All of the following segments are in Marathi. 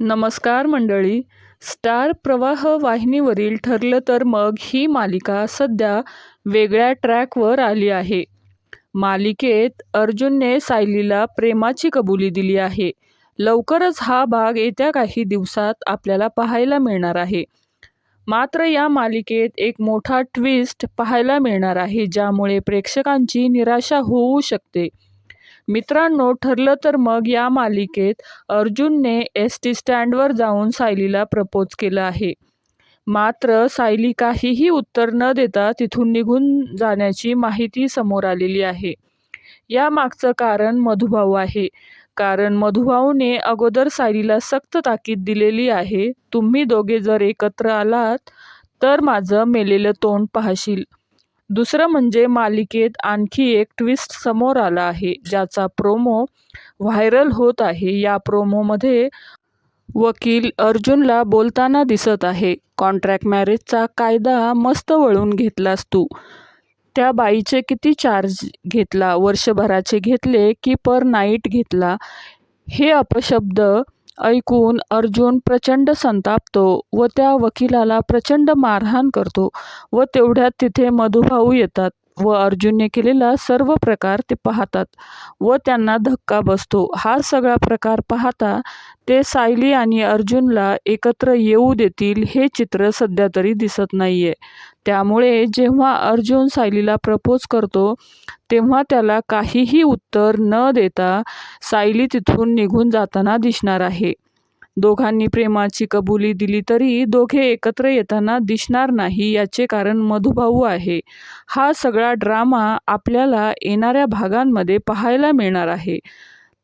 नमस्कार मंडळी. स्टार प्रवाह वाहिनीवरील ठरलं तर मग ही मालिका सध्या वेगळ्या ट्रॅकवर आली आहे. मालिकेत अर्जुनने सायलीला प्रेमाची कबुली दिली आहे. लवकरच हा भाग येत्या काही दिवसात आपल्याला पाहायला मिळणार आहे. मात्र या मालिकेत एक मोठा ट्विस्ट पाहायला मिळणार आहे ज्यामुळे प्रेक्षकांची निराशा होऊ शकते. मित्रांनो ठरलं तर मग या मालिकेत अर्जुनने एस टी स्टँडवर जाऊन सायलीला प्रपोज केलं आहे. मात्र सायली काहीही उत्तर न देता तिथून निघून जाण्याची माहिती समोर आलेली आहे. या मागचं कारण मधुभाऊ आहे. कारण मधुभाऊने अगोदर सायलीला सक्त ताकीद दिलेली आहे तुम्ही दोघे जर एकत्र आलात तर माझं मेलेलं तोंड पाहशील. दुसरं म्हणजे मालिकेत आणखी एक ट्विस्ट समोर आला आहे ज्याचा प्रोमो व्हायरल होत आहे. या प्रोमोमध्ये वकील अर्जुनला बोलताना दिसत आहे कॉन्ट्रॅक्ट मॅरेजचा कायदा मस्त वळून घेतलास तू. त्या बाईचे किती चार्ज घेतला वर्षभराचे घेतले की पर नाईट घेतला? हे अपशब्द ऐकून अर्जुन प्रचंड संतापतो व त्या वकिलाला प्रचंड मारहाण करतो व तेवढ्यात तिथे मधुभाऊ येतात. व अर्जुनने केलेला सर्व प्रकार ते पाहतात व त्यांना धक्का बसतो. हा सगळा प्रकार पाहता ते सायली आणि अर्जुनला एकत्र येऊ देतील हे चित्र सध्या तरी दिसत नाही आहे त्यामुळे जेव्हा अर्जुन सायलीला प्रपोज करतो तेव्हा त्याला काहीही उत्तर न देता सायली तिथून निघून जाताना दिसणार आहे. दोघांनी प्रेमाची कबुली दिली तरी दोघे एकत्र येताना दिसणार नाही याचे कारण मधुभाऊ आहे. हा सगळा ड्रामा आपल्याला येणाऱ्या भागांमध्ये पाहायला मिळणार आहे.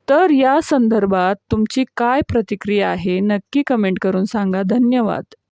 तर या संदर्भात तुमची काय प्रतिक्रिया आहे नक्की कमेंट करून सांगा. धन्यवाद.